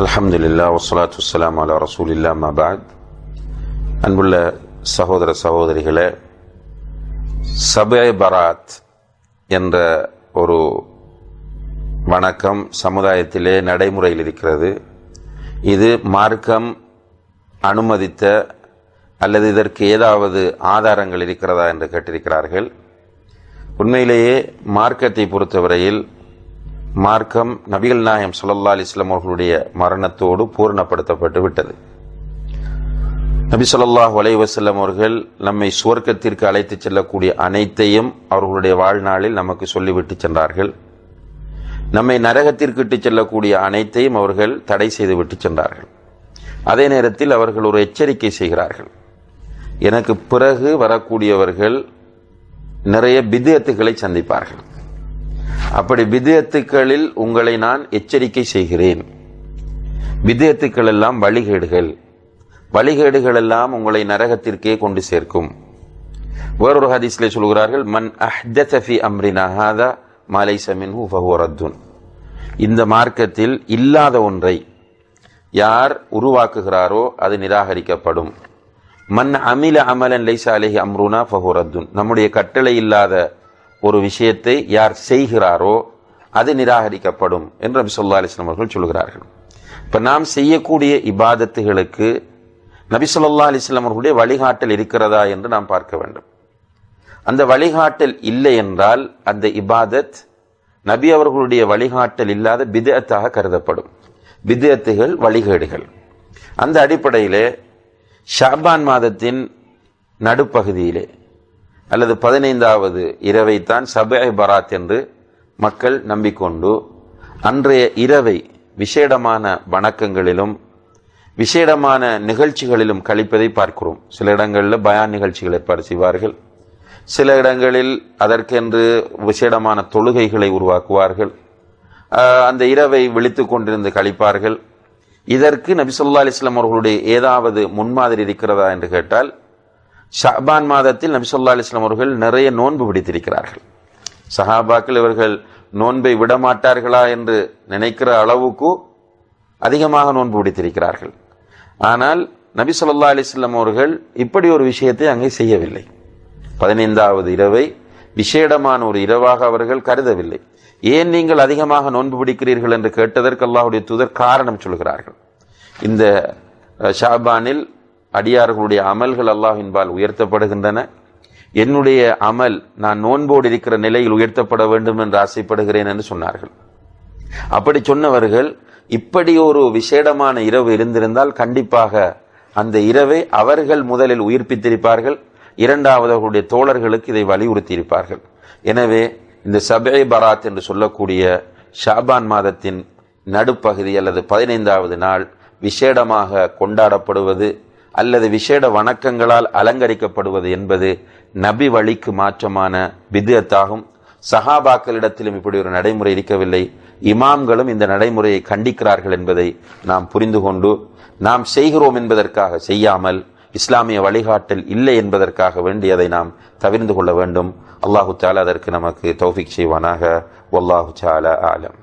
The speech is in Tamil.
அல்ஹம்துலில்லா வஸ்ஸலாத்து வலாம் அலா ரசூலில்லா மபாத் அன்புள்ள சகோதர சகோதரிகளே சபே பராத் என்ற ஒரு வணக்கம் சமுதாயத்திலே நடைமுறையில் இருக்கிறது. இது மார்க்கம் அனுமதித்த அல்லது இதற்கு ஏதாவது ஆதாரங்கள் இருக்கிறதா என்று கேட்டிருக்கிறார்கள். உண்மையிலேயே மார்க்கத்தை பொறுத்தவரையில் மார்க்கம் நபிகள் நாயம் சுல்லா அலிஸ்லாம் அவர்களுடைய மரணத்தோடு பூரணப்படுத்தப்பட்டு விட்டது. நபி சொல்லாஹ் அலைஹி வஸல்லம் அவர்கள் நம்மை சுவர்க்கத்திற்கு அழைத்துச் செல்லக்கூடிய அனைத்தையும் அவர்களுடைய வாழ்நாளில் நமக்கு சொல்லிவிட்டு சென்றார்கள். நம்மை நரகத்திற்கு இட்டு செல்லக்கூடிய அனைத்தையும் அவர்கள் தடை செய்து விட்டு சென்றார்கள். அதே நேரத்தில் அவர்கள் ஒரு எச்சரிக்கை செய்கிறார்கள். எனக்கு பிறகு வரக்கூடியவர்கள் நிறைய பிதியத்துகளை சந்திப்பார்கள். அப்படி விதயத்துக்களில் உங்களை நான் எச்சரிக்கை செய்கிறேன். விதயத்துக்கள் எல்லாம் வழிகேடுகள். வழிகேடுகள் எல்லாம் உங்களை நரகத்திற்கே கொண்டு சேர்க்கும். வேறொரு ஹதீஸ்ல சொல்கிறார்கள் மன் அஹ்தத ஃபி அம்ரினா ஹாதா மா லைஸ மின்ஹு இந்த மார்க்கத்தில் இல்லாத ஒன்றை யார் உருவாக்குகிறாரோ அது நிராகரிக்கப்படும். மன் அமில அமலன் லைசா அலைஹி அம்ருனா ஃபஹூரத்துன் நம்முடைய கட்டளை இல்லாத ஒரு விஷயத்தை யார் செய்கிறாரோ அது நிராகரிக்கப்படும் என்று நபி சொல்லா அலிஸ்லாம் அவர்கள் சொல்கிறார்கள் இப்போ நாம் செய்யக்கூடிய இபாதத்துகளுக்கு நபி சொல்லா அலிஸ்லாம் அவர்களுடைய வழிகாட்டல் இருக்கிறதா என்று நாம் பார்க்க வேண்டும். அந்த வழிகாட்டல் இல்லை என்றால் அந்த இபாதத் நபி அவர்களுடைய வழிகாட்டல் இல்லாத பிதத்தாக கருதப்படும். பிதத்துகள் வழிகேடுகள். அந்த அடிப்படையிலே ஷாபான் மாதத்தின் நடுப்பகுதியிலே அல்லது பதினைந்தாவது இரவைத்தான் சபை பராத் என்று மக்கள் நம்பிக்கொண்டு அன்றைய இரவை விசேடமான வணக்கங்களிலும் விசேடமான நிகழ்ச்சிகளிலும் கழிப்பதை பார்க்கிறோம். சில இடங்களில் பயான் நிகழ்ச்சிகள் ஏற்பாடு செய்வார்கள் சில இடங்களில் அதற்கென்று விசேடமான தொழுகைகளை உருவாக்குவார்கள். அந்த இரவை விழித்து கொண்டிருந்து கழிப்பார்கள். இதற்கு நபிசுல்லா அலிஸ்லாம் அவர்களுடைய ஏதாவது முன்மாதிரி இருக்கிறதா என்று கேட்டால் ஷாபான் மாதத்தில் நபி சொல்லா அலிஸ்லாம் அவர்கள் நிறைய நோன்பு பிடித்திருக்கிறார்கள் சஹாபாக்கள் இவர்கள் நோன்பை விடமாட்டார்களா என்று நினைக்கிற அளவுக்கு அதிகமாக நோன்பு பிடித்திருக்கிறார்கள் ஆனால் நபி சொல்லா அலிஸ்லாம் அவர்கள் இப்படி ஒரு விஷயத்தை அங்கே செய்யவில்லை. பதினைந்தாவது இரவை விசேடமான ஒரு இரவாக அவர்கள் கருதவில்லை. ஏன் நீங்கள் அதிகமாக நோன்பு பிடிக்கிறீர்கள் என்று கேட்டதற்கு அல்லாஹுடைய தூதர் காரணம் சொல்கிறார்கள். இந்த ஷாபானில் அடியார்களுடைய அமல்கள் அல்லாஹின்பால் உயர்த்தப்படுகின்றன. என்னுடைய அமல் நான் நோன்போடு இருக்கிற நிலையில் உயர்த்தப்பட வேண்டும் என்று ஆசைப்படுகிறேன் என்று சொன்னார்கள். அப்படி சொன்னவர்கள் இப்படி ஒரு விசேடமான இரவு இருந்திருந்தால் கண்டிப்பாக அந்த இரவை அவர்கள் முதலில் உயிர்ப்பித்திருப்பார்கள். இரண்டாவது அவர்களுடைய தோழர்களுக்கு இதை வலியுறுத்தியிருப்பார்கள். எனவே இந்த சபை பராத் என்று சொல்லக்கூடிய ஷாபான் மாதத்தின் நடுப்பகுதி அல்லது பதினைந்தாவது நாள் விசேடமாக கொண்டாடப்படுவது அல்லது விசேட வணக்கங்களால் அலங்கரிக்கப்படுவது என்பது நபி வழிக்கு மாற்றமான பிதுஅத்தாகும் சஹாபாக்களிடத்திலும் இப்படி ஒரு நடைமுறை இருக்கவில்லை. இமாம்களும் இந்த நடைமுறையை கண்டிக்கிறார்கள் என்பதை நாம் புரிந்து கொண்டு நாம் செய்கிறோம் என்பதற்காக செய்யாமல் இஸ்லாமிய வழிகாட்டல் இல்லை என்பதற்காக வேண்டியதை நாம் தவிர்ந்து கொள்ள வேண்டும். அல்லாஹு தாலா அதற்கு நமக்கு தௌஃபிக் செய்வானாக. ஒல்லாஹு சாலா ஆலம்.